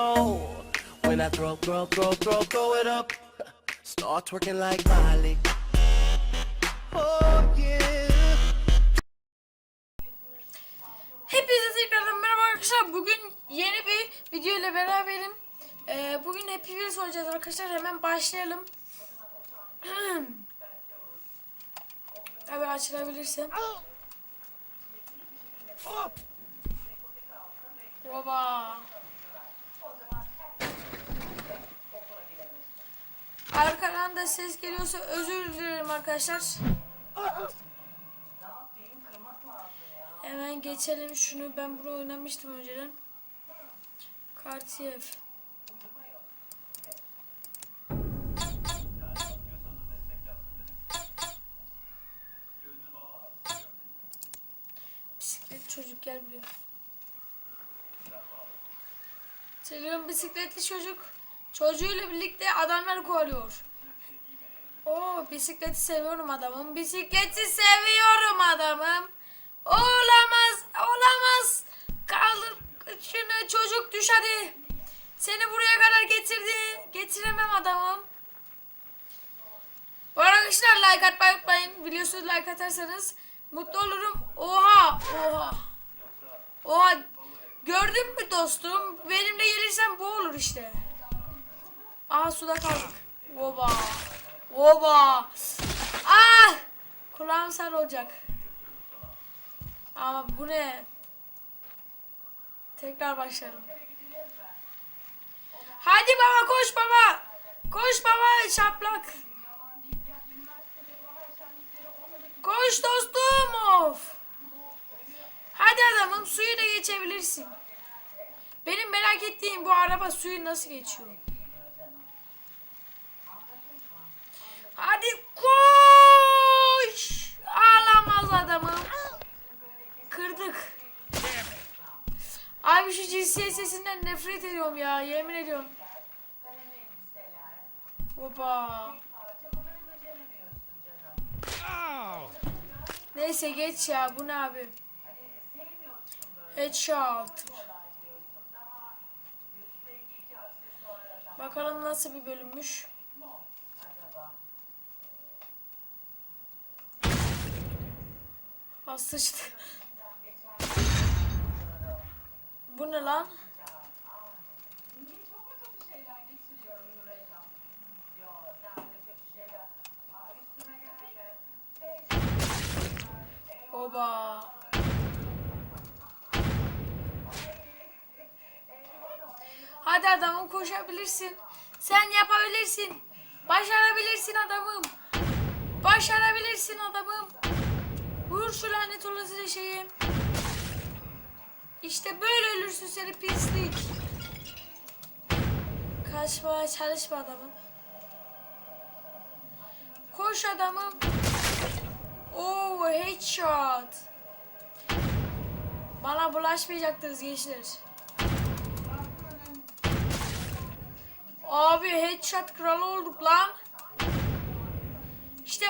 Oh, when I throw, throw, throw, throw, throw it up, start twerking like Miley. Oh yeah. Hepinize tekrardan merhaba arkadaşlar. Bugün yeni bir video ile beraberim. Ee, bugün Happy Wheels oynayacağız arkadaşlar. Hemen başlayalım. Tabi açılabilirse. Baba. Ses geliyorsa özür dilerim arkadaşlar. Hemen geçelim şunu. Ben bunu oynamıştım önceden. Cartier. Bisiklet çocuk gel buraya. Çocuğun bisikletli çocuk çocuğuyla birlikte adamlar kovalıyor. Bisikleti seviyorum adamım. Bisikleti seviyorum adamım. Olamaz, olamaz. Kaldır şunu çocuk düş hadi. Seni buraya kadar getirdi. Getiremem adamım. Bu arkadaşlar like atmayı unutmayın. Videosu like atarsanız mutlu olurum. Oha, oha. Oha. Gördün mü dostum? Benimle gelirsen bu olur işte. Aha suda kaldık. Oba. Oba. Ah! Kulağım sar olacak. Ama bu ne? Tekrar başlarım. Hadi baba koş baba. Koş baba şaplak. Koş dostum of. Hadi adamım suyu da geçebilirsin. Benim merak ettiğim bu araba suyu nasıl geçiyor? Hadi koş. Ağlamaz adamım. Kırdık. Abi şu cinsiyet sesinden nefret ediyorum ya. Yemin ediyorum. Hopa. Neyse geç ya. Bu ne abi? Headshot. Bakalım nasıl bir bölümmüş. Ha sıçtı. Bu ne lan? Oba. Hadi adamım koşabilirsin. Sen yapabilirsin. Başarabilirsin adamım. Başarabilirsin adamım. Vur şu lanet olası şeyi. İşte böyle ölürsün seni pislik. Kaçmaya çalışma adamım. Koş adamım. Oo headshot. Bana bulaşmayacaktınız gençler. Abi headshot kralı olduk lan. İşte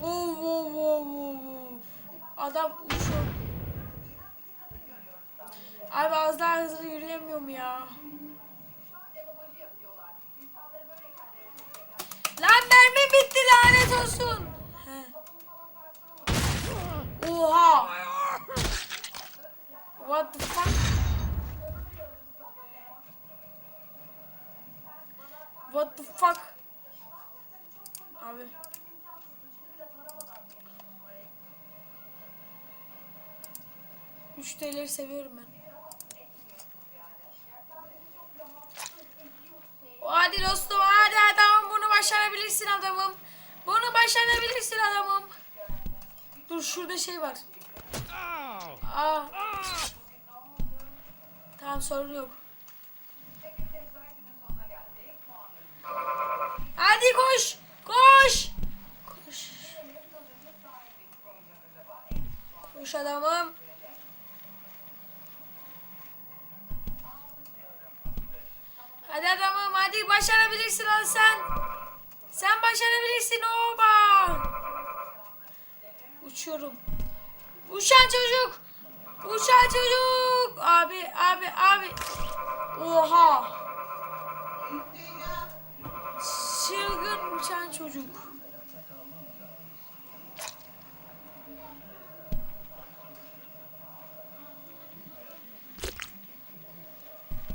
wow, wow, wow, wow. Adam uçuyor. Abi az daha hızlı yürüyemiyorum ya. Lan mermi bitti lanet olsun. Oha. What the fuck? What the fuck? Abi. Müşterileri seviyorum ben. Hadi dostum hadi adamım bunu başarabilirsin adamım. Bunu başarabilirsin adamım. Dur şurada şey var. Aa. Tamam sorun yok. Hadi koş. Koş. Koş. Koş adamım. Hadi adamım hadi başarabilirsin lan sen. Sen başarabilirsin oba. Uçuyorum. Uçan çocuk. Uçan çocuk. Abi abi abi. Oha. Çılgın uçan çocuk.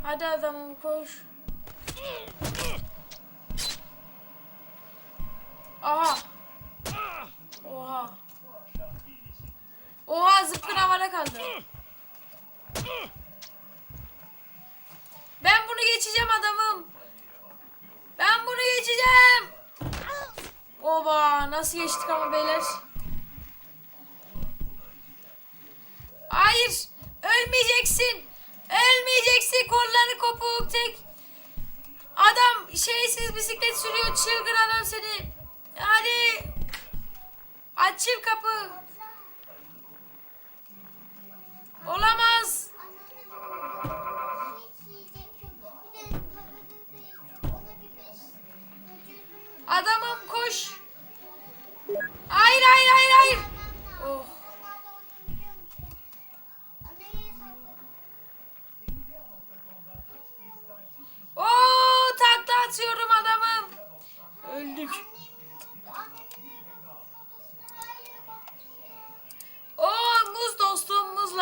Hadi adamım koş. Aha. Oha. Oha zıpkın havada kaldı. Ben bunu geçeceğim adamım. Ben bunu geçeceğim. Oba nasıl geçtik ama beyler. Hayır. Ölmeyeceksin. Ölmeyeceksin. Kolları kopuk tek. Adam şeysiz bisiklet sürüyor. Çılgın adam seni. Hadi. Açıl kapı.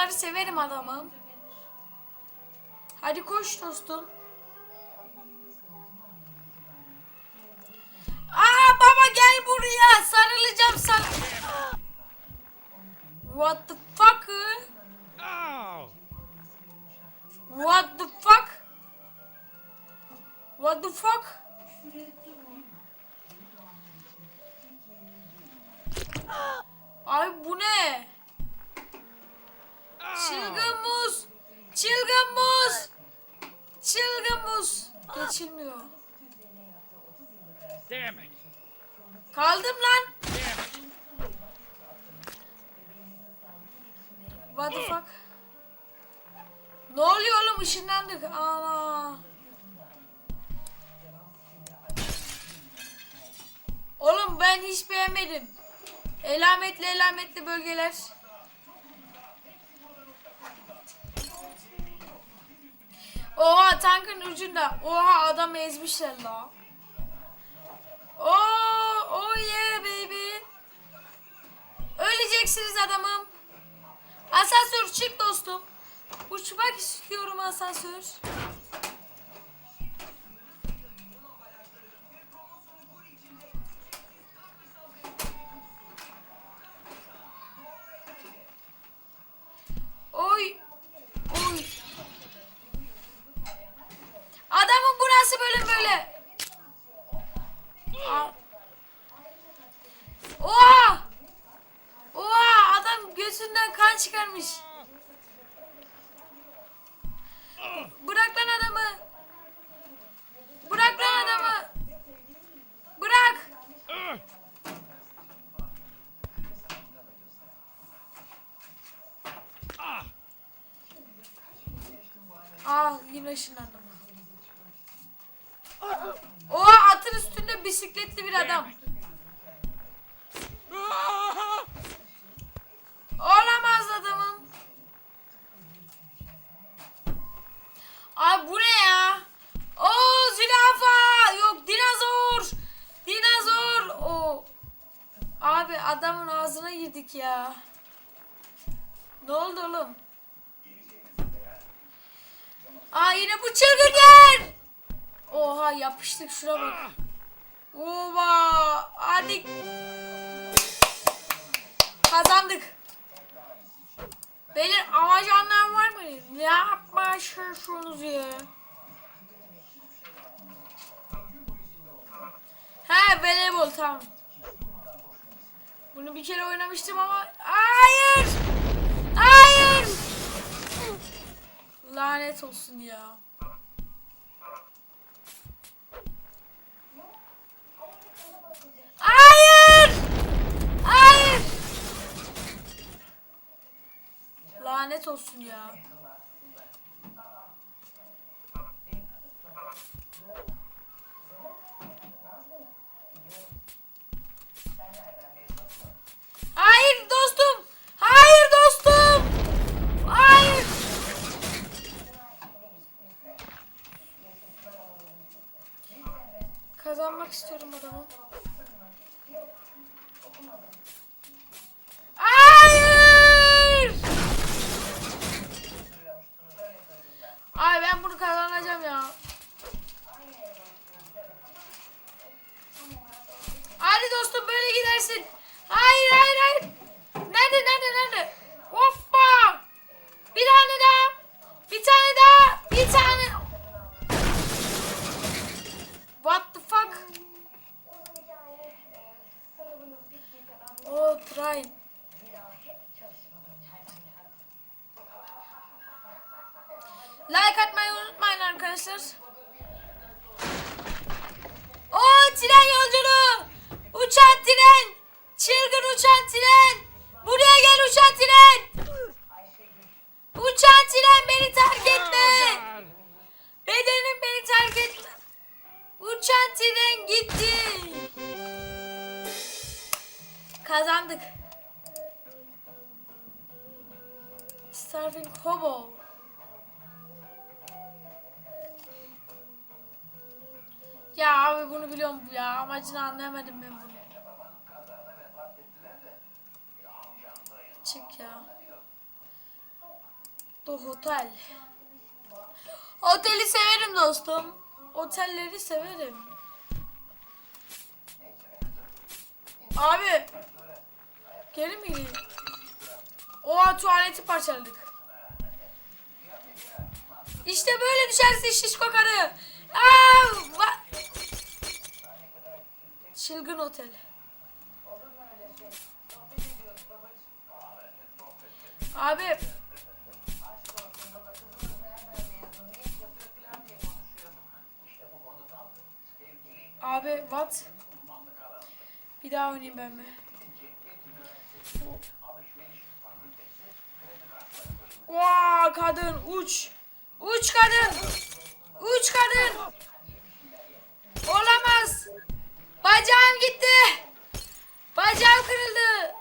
Muzları severim adamım. Hadi koş dostum. Aa baba gel buraya sarılacağım sana. What the fuck? What the fuck? What the fuck? Ay bu ne? Çılgın muz. Çılgın muz. Çılgın muz. Geçilmiyor. Damn it! Kaldım lan. What the fuck? Ne oluyor oğlum ışınlandık. Ana. Oğlum ben hiç beğenmedim. Elametli elametli bölgeler. Oha tankın ucunda. Oha adamı ezmişler la. Oh, oh yeah baby. Öleceksiniz adamım. Asansör çık dostum. Uçmak istiyorum asansör. Oy. Oy. Adamın burası böyle böyle. Aa. Oha! Oha! Adam gözünden kan çıkarmış. Bırak lan adamı. Bırak lan adamı. Bırak. Ah yine ışınlandım. Oha atın üstünde bisikletli bir adam. Olamaz adamım. Abi bu ne ya? Oo zürafa. Yok dinozor. Dinozor. O. Abi adamın ağzına girdik ya. Ne oldu oğlum? Aa yine bu çılgınlar. Oha yapıştık şuna bak. Oba. Hadi. Kazandık. Beyler amacanlar var mı? Ne yapmışsınız ya? He voleybol tamam. Bunu bir kere oynamıştım ama hayır. Hayır. Lanet olsun ya. Hayır. Hayır. Lanet olsun ya. Hayır dostum. Hayır dostum. Hayır. Kazanmak istiyorum adamı. Hayır! Ay ben bunu kazanacağım ya. Hadi dostum böyle gidersin. Hayır hayır hayır. Nerede nerede nerede? Hoppa. Bir tane daha. Bir tane daha. Bir tane. What the fuck? Oh train. Like atmayı unutmayın arkadaşlar. O tren yolculuğu. Uçan tren. Çılgın uçan tren. Buraya gel uçan tren. Uçan tren beni terk etme. Bedenim beni terk etme. Uçan tren gitti. Kazandık. Starving Hobo. Ya abi bunu biliyorum ya. Amacını anlayamadım ben bunu. Çık ya. The Hotel. Oteli severim dostum. Otelleri severim. Abi. Geri mi gireyim? Oha tuvaleti parçaladık. İşte böyle düşersin şişko karı. Aa, Çılgın otel. Abi. Abi what? Bir daha oynayayım ben mi? Vaa kadın uç. Uç kadın. Uç kadın. Olamaz. Bacağım gitti. Bacağım kırıldı.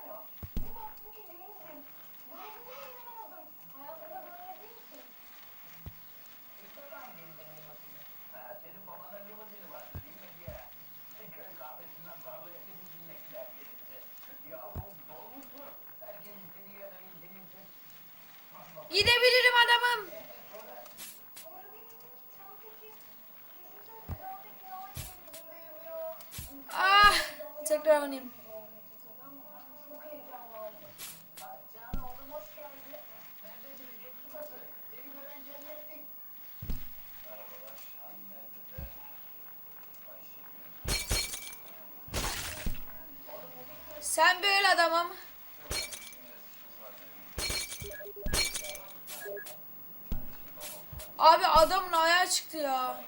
Gidebilirim adamım. Ah, tekrar oynayayım. Sen böyle adamım. Abi adamın ayağı çıktı ya.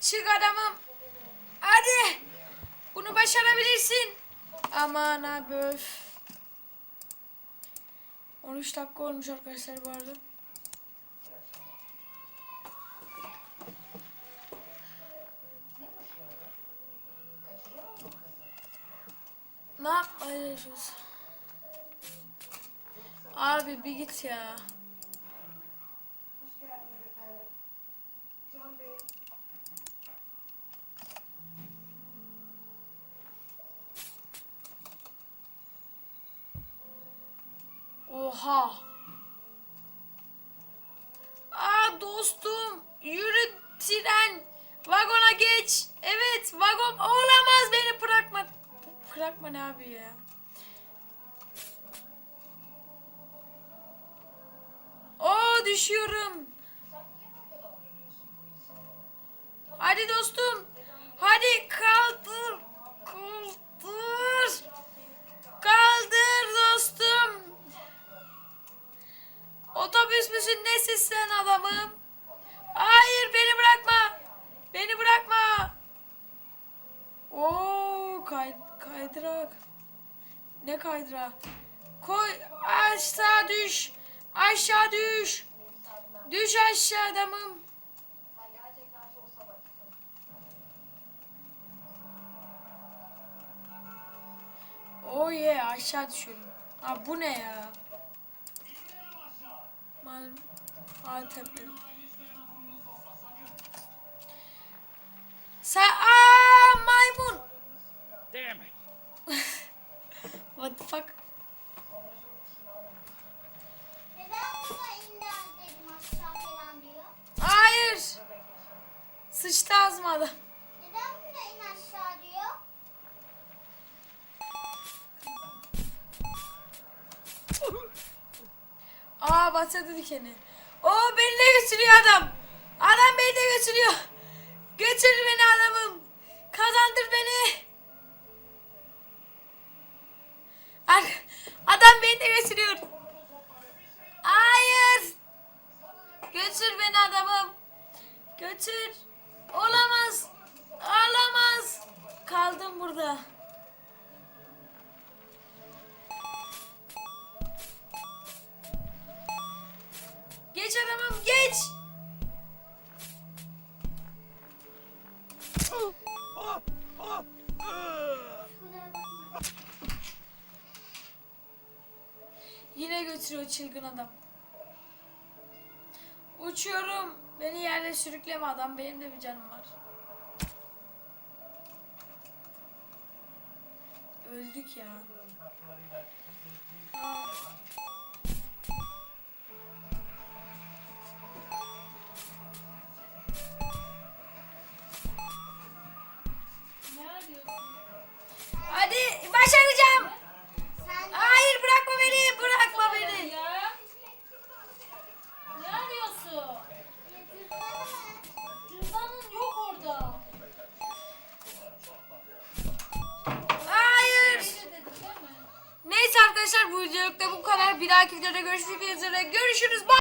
Çık adamım. Hadi. Bunu başarabilirsin. Aman abi öf. 13 dakika olmuş arkadaşlar bu arada. Ne yapmaya çalışıyorsun? Abi bir git ya. Oha. Aa dostum yürü tren. Vagona geç. Evet vagon olamaz beni bırakma. Bırakma ne abi ya. Oo düşüyorum. Oh yeah aşağı düşüyorum. Aa bu ne ya? Mal Antepli. Sen aa maymun. Damn it. What the fuck? Neden buna illa dedim aşağı falan diyor? Hayır. Sıçtı ağzıma adam. Aa batırdı dikeni. Oo beni de götürüyor adam. Adam beni de götürüyor. Götür beni adamım. Kazandır beni. Çılgın adam. Uçuyorum. Beni yerde sürükleme adam. Benim de bir canım var. Öldük ya.